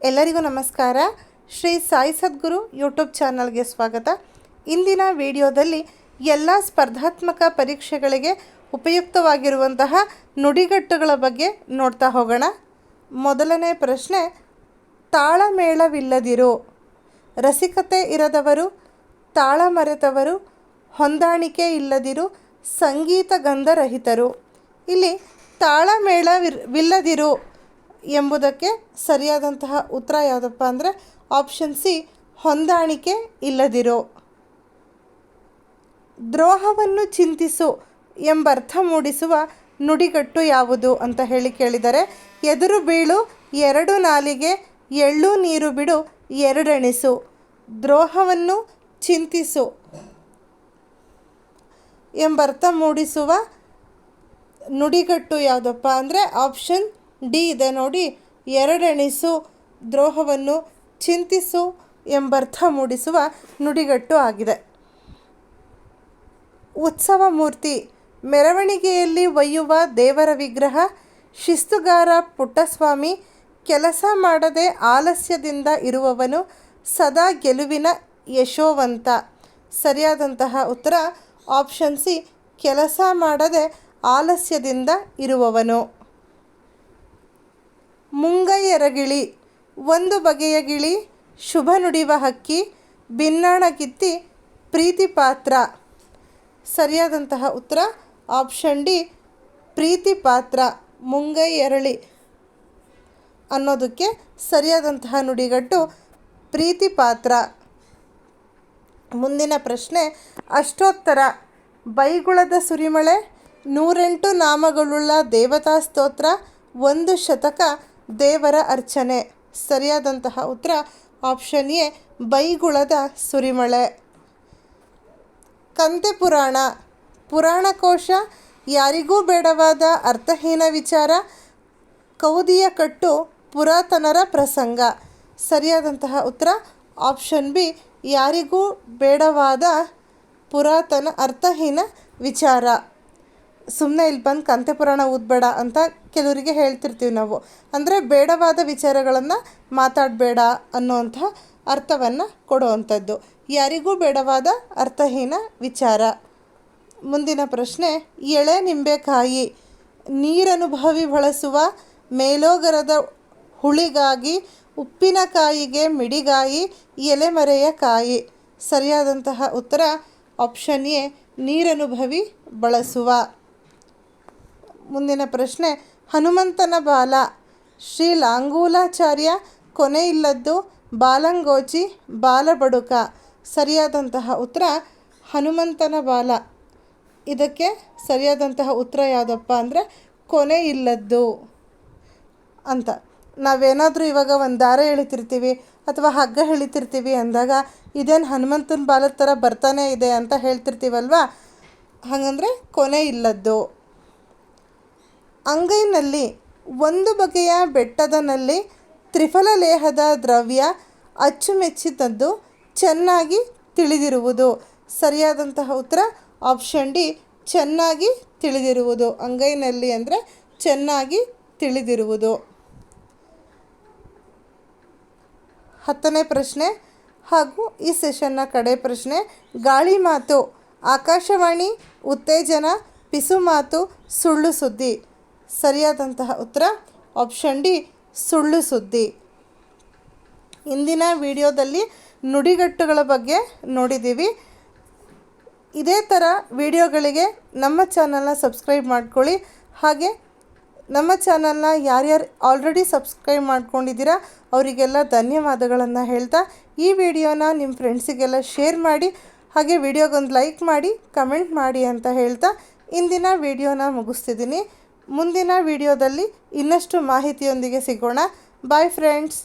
ಎಲ್ಲರಿಗೂ ನಮಸ್ಕಾರ. ಶ್ರೀ ಸಾಯಿ ಸದ್ಗುರು ಯೂಟ್ಯೂಬ್ ಚಾನಲ್ಗೆ ಸ್ವಾಗತ. ಇಂದಿನ ವಿಡಿಯೋದಲ್ಲಿ ಎಲ್ಲ ಸ್ಪರ್ಧಾತ್ಮಕ ಪರೀಕ್ಷೆಗಳಿಗೆ ಉಪಯುಕ್ತವಾಗಿರುವಂತಹ ನುಡಿಗಟ್ಟುಗಳ ಬಗ್ಗೆ ನೋಡ್ತಾ ಹೋಗೋಣ. ಮೊದಲನೇ ಪ್ರಶ್ನೆ, ತಾಳಮೇಳವಿಲ್ಲದಿರು, ರಸಿಕತೆ ಇರದವರು ತಾಳ ಮರೆತವರು ಹೊಂದಾಣಿಕೆ ಇಲ್ಲದಿರು, ಸಂಗೀತ ಗಂಧರಹಿತರು. ಇಲ್ಲಿ ತಾಳಮೇಳವಿಲ್ಲದಿರು ಎಂಬುದಕ್ಕೆ ಸರಿಯಾದಂತಹ ಉತ್ತರ ಯಾವುದಪ್ಪ ಅಂದರೆ ಆಪ್ಷನ್ ಸಿ ಹೊಂದಾಣಿಕೆ ಇಲ್ಲದಿರೋ. ದ್ರೋಹವನ್ನು ಚಿಂತಿಸು ಎಂಬರ್ಥ ಮೂಡಿಸುವ ನುಡಿಗಟ್ಟು ಯಾವುದು ಅಂತ ಹೇಳಿ ಕೇಳಿದರೆ, ಎದುರು ಬೀಳು, ಎರಡು ನಾಲಿಗೆ, ಎಳ್ಳು ನೀರು ಬಿಡು, ಎರಡೆಣಿಸು. ದ್ರೋಹವನ್ನು ಚಿಂತಿಸು ಎಂಬರ್ಥ ಮೂಡಿಸುವ ನುಡಿಗಟ್ಟು ಯಾವುದಪ್ಪ ಅಂದರೆ ಆಪ್ಷನ್ ಡಿ ಇದೆ ನೋಡಿ. ಎರಡೆಣಿಸು, ದ್ರೋಹವನ್ನು ಚಿಂತಿಸು ಎಂಬರ್ಥ ಮೂಡಿಸುವ ನುಡಿಗಟ್ಟು ಆಗಿದೆ. ಉತ್ಸವ ಮೂರ್ತಿ. ಮೆರವಣಿಗೆಯಲ್ಲಿ ಒಯ್ಯುವ ದೇವರ ವಿಗ್ರಹ, ಶಿಸ್ತುಗಾರ ಪುಟ್ಟಸ್ವಾಮಿ, ಕೆಲಸ ಮಾಡದೆ ಆಲಸ್ಯದಿಂದ ಇರುವವನು ಸದಾ ಗೆಲುವಿನ ಯಶೋವಂತ. ಸರಿಯಾದಂತಹ ಉತ್ತರ, ಆಪ್ಷನ್ ಸಿ, ಕೆಲಸ ಮಾಡದೆ ಆಲಸ್ಯದಿಂದ ಇರುವವನು. ಮುಂಗೈಯರಗಿಳಿ ಒಂದು ಬಗೆಯ ಗಿಳಿ, ಶುಭ ನುಡಿವ ಹಕ್ಕಿ ಭಿನ್ನಾಣ ಕಿತ್ತಿ, ಪ್ರೀತಿ ಪಾತ್ರ. ಸರಿಯಾದಂತಹ ಉತ್ತರ, ಆಪ್ಷನ್ ಡಿ, ಪ್ರೀತಿ ಪಾತ್ರ, ಮುಂಗೈ ಎರಳಿ. ಅನ್ನೋದಕ್ಕೆ ಸರಿಯಾದಂತಹ ನುಡಿಗಟ್ಟು ಪ್ರೀತಿಪಾತ್ರ ಮುಂದಿನ ಪ್ರಶ್ನೆ, ಅಷ್ಟೋತ್ತರ, ಬೈಗುಳದ ಸುರಿಮಳೆ, ನೂರೆಂಟು ನಾಮಗಳುಳ್ಳ ದೇವತಾ ಸ್ತೋತ್ರ, ಒಂದು ಶತಕ ದೇವರ ಅರ್ಚನೆ. ಸರಿಯಾದಂತಹ ಉತ್ತರ ಆಪ್ಷನ್ ಎ, ಬೈಗುಳದ ಸುರಿಮಳೆ. ಕಂತೆ ಪುರಾಣ. ಪುರಾಣಕೋಶ ಯಾರಿಗೂ ಬೇಡವಾದ ಅರ್ಥಹೀನ ವಿಚಾರ, ಕೌದಿಯ ಕಟ್ಟು ಪುರಾತನರ ಪ್ರಸಂಗ. ಸರಿಯಾದಂತಹ ಉತ್ತರ ಆಪ್ಷನ್ ಬಿ, ಯಾರಿಗೂ ಬೇಡವಾದ ಪುರಾತನ ಅರ್ಥಹೀನ ವಿಚಾರ. ಸುಮ್ಮನೆ ಇಲ್ಲಿ ಬಂದು ಕಂತೆ ಪುರಾಣ ಓದಬೇಡ ಅಂತ ಕೆಲವರಿಗೆ ಹೇಳ್ತಿರ್ತೀವಿ ನಾವು. ಅಂದರೆ ಬೇಡವಾದ ವಿಚಾರಗಳನ್ನು ಮಾತಾಡಬೇಡ ಅನ್ನೋವಂಥ ಅರ್ಥವನ್ನು ಕೊಡುವಂಥದ್ದು. ಯಾರಿಗೂ ಬೇಡವಾದ ಅರ್ಥಹೀನ ವಿಚಾರ. ಮುಂದಿನ ಪ್ರಶ್ನೆ, ಎಳೆ ನಿಂಬೆಕಾಯಿ ನೀರನುಭವಿ ಬಳಸುವ ಮೇಲೋಗರದ ಹುಳಿಗಾಗಿ ಉಪ್ಪಿನಕಾಯಿಗೆ ಮಿಡಿಗಾಯಿ, ಎಲೆಮರೆಯ ಕಾಯಿ. ಸರಿಯಾದಂತಹ ಉತ್ತರ, ಆಪ್ಷನ್ ಎ, ನೀರನುಭವಿ ಬಳಸುವ. ಮುಂದಿನ ಪ್ರಶ್ನೆ, ಹನುಮಂತನ ಬಾಲ, ಶ್ರೀ ಲಾಂಗೂಲಾಚಾರ್ಯ ಕೊನೆಯಿಲ್ಲದ್ದು ಬಾಲಂಗೋಚಿ ಬಾಲಬಡುಕ ಸರಿಯಾದಂತಹ ಉತ್ತರ, ಹನುಮಂತನ ಬಾಲ. ಇದಕ್ಕೆ ಸರಿಯಾದಂತಹ ಉತ್ತರ ಯಾವುದಪ್ಪ ಅಂದರೆ, ಕೊನೆ ಇಲ್ಲದ್ದು ಅಂತ. ನಾವೇನಾದರೂ ಇವಾಗ ಒಂದು ದಾರ ಎಳಿತಿರ್ತೀವಿ ಅಥವಾ ಹಗ್ಗ ಎಳಿತಿರ್ತೀವಿ ಅಂದಾಗ, ಇದೇನು ಹನುಮಂತನ ಬಾಲದ ಥರ ಬರ್ತಾನೆ ಇದೆ ಅಂತ ಹೇಳ್ತಿರ್ತೀವಲ್ವ? ಹಾಗಂದರೆ ಕೊನೆ ಇಲ್ಲದ್ದು. ಅಂಗೈನಲ್ಲಿ ಒಂದು ಬಗೆಯ ಬೆಟ್ಟದನಲ್ಲಿ ತ್ರಿಫಲ ಲೇಹದ ದ್ರವ್ಯ ಅಚ್ಚುಮೆಚ್ಚಿನದ್ದು ಚೆನ್ನಾಗಿ ತಿಳಿದಿರುವುದು. ಸರಿಯಾದಂತಹ ಉತ್ತರ ಆಪ್ಷನ್ ಡಿ, ಚೆನ್ನಾಗಿ ತಿಳಿದಿರುವುದು. ಅಂಗೈನಲ್ಲಿ ಅಂದರೆ ಚೆನ್ನಾಗಿ ತಿಳಿದಿರುವುದು. ಹತ್ತನೇ ಪ್ರಶ್ನೆ ಹಾಗೂ ಈ ಸೆಷನ್ನ ಕಡೆ ಪ್ರಶ್ನೆ, ಗಾಳಿ ಮಾತು, ಆಕಾಶವಾಣಿ, ಉತ್ತೇಜನ ಪಿಸು ಮಾತು ಸುಳ್ಳು ಸುದ್ದಿ. ಸರಿಯಾದಂತಹ ಉತ್ತರ ಆಪ್ಷನ್ ಡಿ ಸುಳ್ಳು ಸುದ್ದಿ. ಇಂದಿನ ವಿಡಿಯೋದಲ್ಲಿ ನುಡಿಗಟ್ಟುಗಳ ಬಗ್ಗೆ ನೋಡಿದ್ದೀವಿ. ಇದೇ ಥರ ವಿಡಿಯೋಗಳಿಗೆ ನಮ್ಮ ಚಾನಲ್ನ ಸಬ್ಸ್ಕ್ರೈಬ್ ಮಾಡ್ಕೊಳ್ಳಿ. ಹಾಗೆ ನಮ್ಮ ಚಾನಲ್ನ ಯಾರ್ಯಾರು ಆಲ್ರೆಡಿ ಸಬ್ಸ್ಕ್ರೈಬ್ ಮಾಡ್ಕೊಂಡಿದ್ದೀರಾ, ಅವರಿಗೆಲ್ಲ ಧನ್ಯವಾದಗಳನ್ನು ಹೇಳ್ತಾ ಈ ವಿಡಿಯೋನ ನಿಮ್ಮ ಫ್ರೆಂಡ್ಸಿಗೆಲ್ಲ ಶೇರ್ ಮಾಡಿ, ಹಾಗೆ ವಿಡಿಯೋಗೊಂದು ಲೈಕ್ ಮಾಡಿ ಕಮೆಂಟ್ ಮಾಡಿ ಅಂತ ಹೇಳ್ತಾ ಇಂದಿನ ವಿಡಿಯೋನ ಮುಗಿಸ್ತಿದ್ದೀನಿ. ಮುಂದಿನ ವಿಡಿಯೋದಲ್ಲಿ ಇನ್ನಷ್ಟು ಮಾಹಿತಿಯೊಂದಿಗೆ ಸಿಗೋಣ. Bye friends